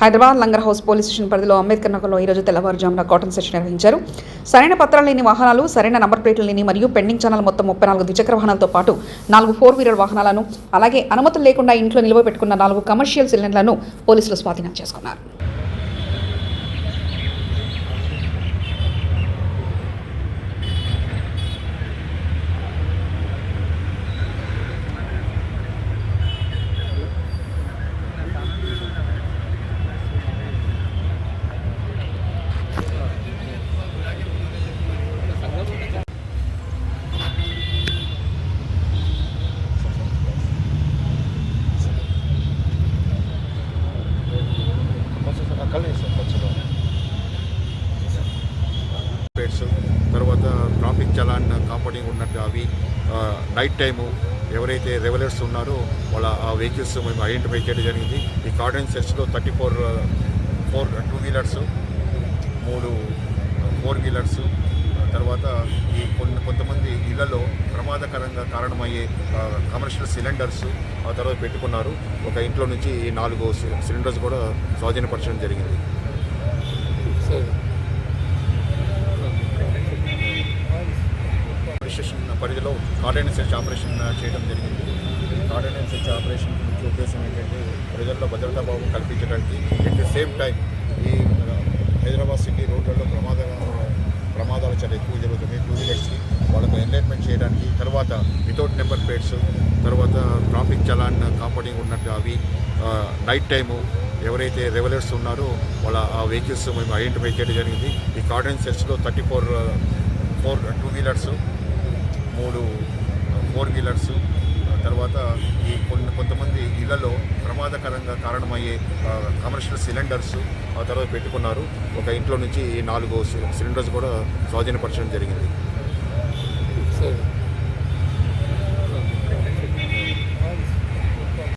Hyderabad Langar house police station పరిధిలో అంబేద్కర్ నగర్లో ఈరోజు తెల్లవారుజామున కాటన్ సెషన్ నిర్వహించారు. సరైన పత్రాలు లేని వాహనాలు సరైన నంబర్ ప్లేట్లు లేని మరియు పెండింగ్ ఛానల్ మొత్తం ముప్పై నాలుగు ద్విచక్ర వాహనాలతో పాటు నాలుగు ఫోర్ వీలర్ వాహనాలను అలాగే అనుమతులు లేకుండా ఇంట్లో నిల్వ పెట్టుకున్న నాలుగు కమర్షియల్ సిలిండర్లను పోలీసులు స్వాధీనం చేసుకున్నారు. తర్వాత ట్రాఫిక్ చలాన్ కాంపౌండింగ్ ఉన్నట్టు అవి నైట్ టైము ఎవరైతే రెవలర్స్ ఉన్నారో వాళ్ళ ఆ వెహికల్స్ మేము ఐడెంటిఫై చేయడం జరిగింది. ఈ cordon సెట్స్లో thirty four four two wheelers మూడు ఫోర్ వీలర్స్ తర్వాత కొంతమంది ఇళ్ళలో ప్రమాదకరంగా కారణమయ్యే కమర్షియల్ సిలిండర్స్ ఆ తర్వాత పెట్టుకున్నారు. ఒక ఇంట్లో నుంచి ఈ నాలుగు సిలిండర్స్ కూడా స్వాధీనపరచడం జరిగింది. స్టేషన్ పరిధిలో కార్డన్ సెర్చ్ ఆపరేషన్ చేయడం జరిగింది. కార్డన్ సెర్చ్ ఆపరేషన్ ముఖ్య ఉద్దేశం ఏంటంటే ప్రజల్లో భద్రతా భావం కల్పించడానికి అట్ ది సేమ్ టైం ఈ హైదరాబాద్ సిటీ రోడ్లలో ప్రమాద ప్రమాదాలు చాలా ఎక్కువ జరుగుతున్నాయి టూ వీలర్స్కి వాళ్ళకు ఎంటర్టైన్మెంట్ చేయడానికి తర్వాత వితౌట్ నెంబర్ ప్లేట్స్ తర్వాత ట్రాఫిక్ చలాన్ కాంపౌండింగ్ ఉన్నట్టు అవి నైట్ టైము ఎవరైతే రెవలర్స్ ఉన్నారో వాళ్ళ ఆ వెహికల్స్ మేము ఐడెంటిఫై చేయడం జరిగింది. ఈ cordon సెట్స్లో thirty four four two wheelers మూడు ఫోర్ వీలర్స్ తర్వాత ఈ కొన్ని కొంతమంది ఇళ్ళలో ప్రమాదకరంగా కారణమయ్యే కమర్షియల్ సిలిండర్స్ ఆ తర్వాత పెట్టుకున్నారు. ఒక ఇంట్లో నుంచి ఈ నాలుగు సి- సిలిండర్స్ కూడా స్వాధీనపరచడం జరిగింది. సరే